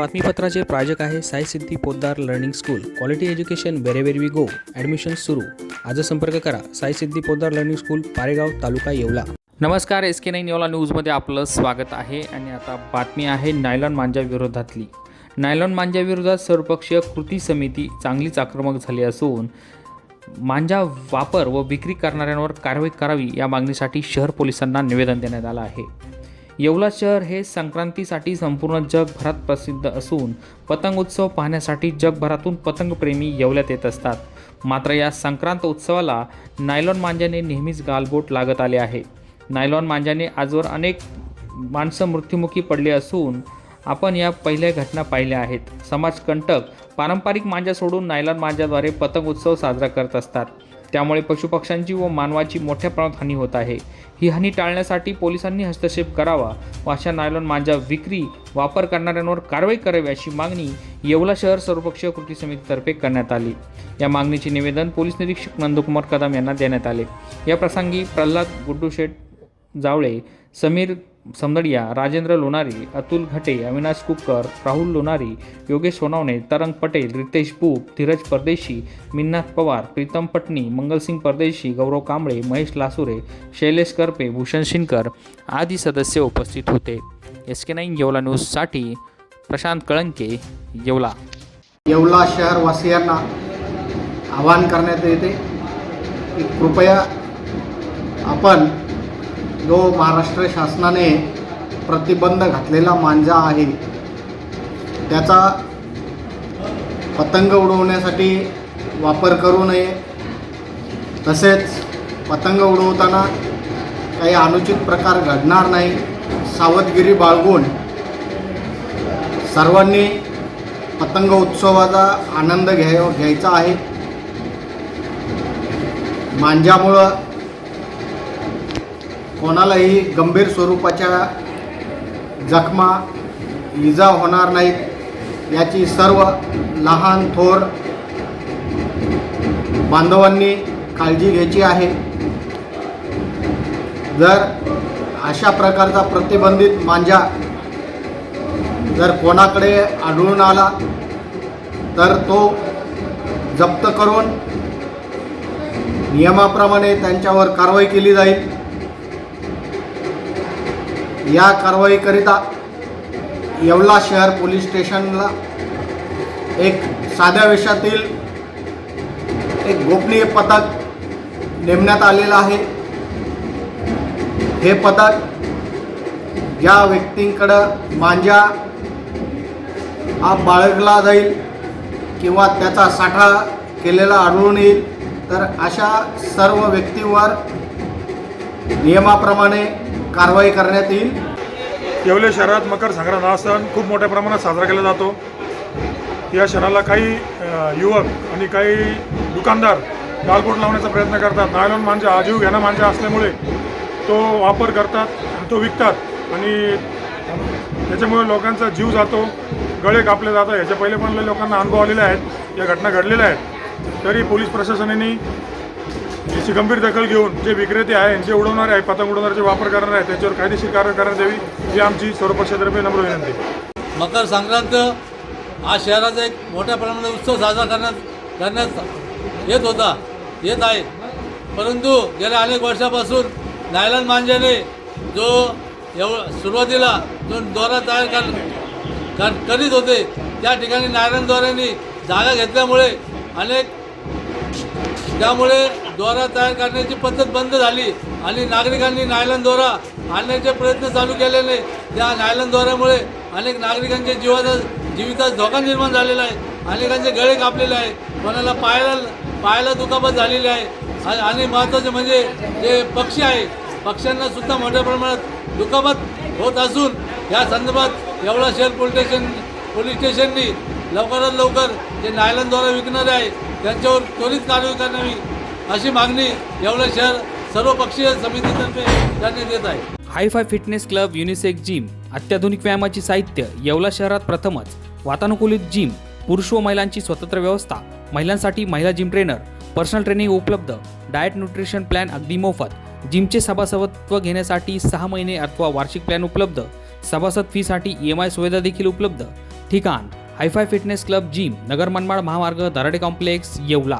बातमीपत्राचे प्रायोजक आहे Sai Siddhi Podar learning school. Quality education wherever we go admission सुरू. आज संपर्क करा. Sai Siddhi Podar learning school Paregaon taluka Yeola. नमस्कार एस के नाईन येवला न्यूजमध्ये आपलं स्वागत आहे आणि आता बातमी आहे नायलॉन मांजाविरोधातली नायलॉन मांजाविरोधात सर्वपक्षीय कृती समिती चांगलीच आक्रमक झाली असून मांजा वापर व विक्री करणाऱ्यांवर कारवाई करावी या मागणीसाठी शहर पोलिसांना निवेदन देण्यात आलं आहे. येवला शहर हे संक्रांतीसाठी संपूर्ण जगभरात प्रसिद्ध असून पतंग उत्सव पाहण्यासाठी जगभरातून पतंगप्रेमी येवल्यात येत असतात. मात्र या संक्रांत उत्सवाला नायलॉन मांजाने नेहमीच गालबोट लागत आले आहे. नायलॉन मांजाने आजवर अनेक माणसं मृत्युमुखी पडली असून आपण या पहिल्या घटना पाहिल्या आहेत. समाजकंटक पारंपरिक मांजा सोडून नायलॉन मांजाद्वारे पतंग उत्सव साजरा करत असतात. त्यामुळे पशुपक्ष्यांची व मानवाची मोठ्या प्रमाणात हानी होत आहे. ही हानी टाळण्यासाठी पोलिसांनी हस्तक्षेप करावा व अशा नायलॉन मांजा विक्री वापर करणाऱ्यांवर कारवाई करावी अशी मागणी येवला शहर सर्वपक्षीय कृती समितीतर्फे करण्यात आली. या मागणीचे निवेदन पोलीस निरीक्षक नंदकुमार कदम यांना देण्यात आले. या प्रसंगी प्रल्हाद गुड्डूशेठ जावळे समीर समदडिया राजेंद्र लोणारी अतुल घटे अविनाश कुक्कर राहुल लोणारी योगेश सोनावणे तरंग पटेल रितेश पूप धीरज परदेशी मिन्नाथ पवार प्रीतम पटनी मंगलसिंग परदेशी गौरव कांबळे महेश लासुरे शैलेश करपे भूषण शिनकर आदी सदस्य उपस्थित होते. एस के नाईन येवला न्यूजसाठी प्रशांत कळंके येवला. येवला शहरवासियांना आवाहन करण्यात येते की कृपया आपण जो महाराष्ट्र शासनाने प्रतिबंध घातलेला मांजा आहे त्याचा पतंग उडवण्यासाठी वापर करू नये. तसेच पतंग उडवताना काही अनुचित प्रकार घडणार नाही. सावधगिरी बाळगून सर्वांनी पतंग उत्सवाचा आनंद घ्याय घ्यायचा आहे. मांजामुळं कोणालाही गंभीर स्वरूपाच्या जखमा इजा होणार नाहीत याची सर्व लहान थोर बांधवांनी काळजी घ्यायची आहे. जर अशा प्रकारचा प्रतिबंधित मांजा जर कोणाकडे आढळून आला तर तो जप्त करून नियमाप्रमाणे त्यांच्यावर कारवाई केली जाईल. या कारवाईकरिता येवला शहर पोलीस स्टेशनला एक साध्या वेशातील एक गोपनीय पथक नेमण्यात आलेलं आहे. हे पथक ज्या व्यक्तींकडं मांजा हा बाळगला जाईल किंवा त्याचा साठा केलेला आढळून येईल तर अशा सर्व व्यक्तींवर नियमाप्रमाणे कारवाई करण्यात येईल. येवले शहरात मकर संक्रांत हा सण खूप मोठ्या प्रमाणात साजरा केला जातो. या सणाला काही युवक आणि काही दुकानदार गालबोट लावण्याचा प्रयत्न करतात. नायलॉन मांजा आजीव जीव घेणा मांजा असल्यामुळे तो वापर करतात आणि तो विकतात आणि त्याच्यामुळे लोकांचा जीव जातो गळे कापले जातात. ह्याच्या पहिले पण लोकांना अनुभव आलेले आहेत. या घटना घडलेल्या आहेत. तरी पोलीस प्रशासनाने याची गंभीर दखल घेऊन जे विक्रेते आहे जे उडवणारे आहे पतंग उडवणारे वापर करणारे आहे त्याच्यावर कायदेशीर कारवाई करण्यात यावी ही आमची सर्वपक्षातर्फे नम्र विनंती मकर संक्रांत हा शहराचा एक मोठ्या प्रमाणात उत्सव साजरा करण्यात करण्यात येत होता येत आहे. परंतु गेल्या अनेक वर्षापासून नायलन मांजाने जो एव सुरुवातीला जो दोरा तयार कर कर करीत होते त्या ठिकाणी नारायण दोऱ्यांनी जागा घेतल्यामुळे अनेक त्यामुळे दोरा तयार करण्याची पद्धत बंद झाली आणि नागरिकांनी नायलन दोरा आणण्याचे प्रयत्न चालू केल्याने त्या नायलन दोऱ्यामुळे अनेक नागरिकांच्या जीवाचा जीवितात धोका निर्माण झालेला आहे. अनेकांचे गळे कापलेले आहे. कोणाला पायाला पायाला दुखापत झालेली आहे. आणि- आणि महत्त्वाचे म्हणजे जे पक्षी आहे पक्ष्यांना सुद्धा मोठ्या प्रमाणात दुखापत होत असून या संदर्भात एवढा शहर पोलीस स्टेशन पोलीस स्टेशननी लवकरात लवकर जे नायलनद्वारा विकणारे आहे त्यांच्यावर त्वरित कारवाई करावी अशी मागणी एवढं शहर सर्वपक्षीय समितीतर्फे त्यांनी देत आहे. Hifi fitness club unisex gym अत्याधुनिक व्यायामाची साहित्य येवला शहरात प्रथमच. वातानुकूलित जिम पुरुष व महिलांची स्वतंत्र व्यवस्था महिलांसाठी महिला जिम ट्रेनर पर्सनल ट्रेनिंग उपलब्ध डाएट न्यूट्रिशन प्लॅन अगदी मोफत. जिमचे सभासदत्व घेण्यासाठी सहा महिने अथवा वार्षिक प्लॅन उपलब्ध. सभासद फीसाठी ई एम आय सुविधा देखील उपलब्ध. ठिकाण हायफाय फिटनेस क्लब जिम नगर मनमाड महामार्ग दराडे कॉम्प्लेक्स येवला.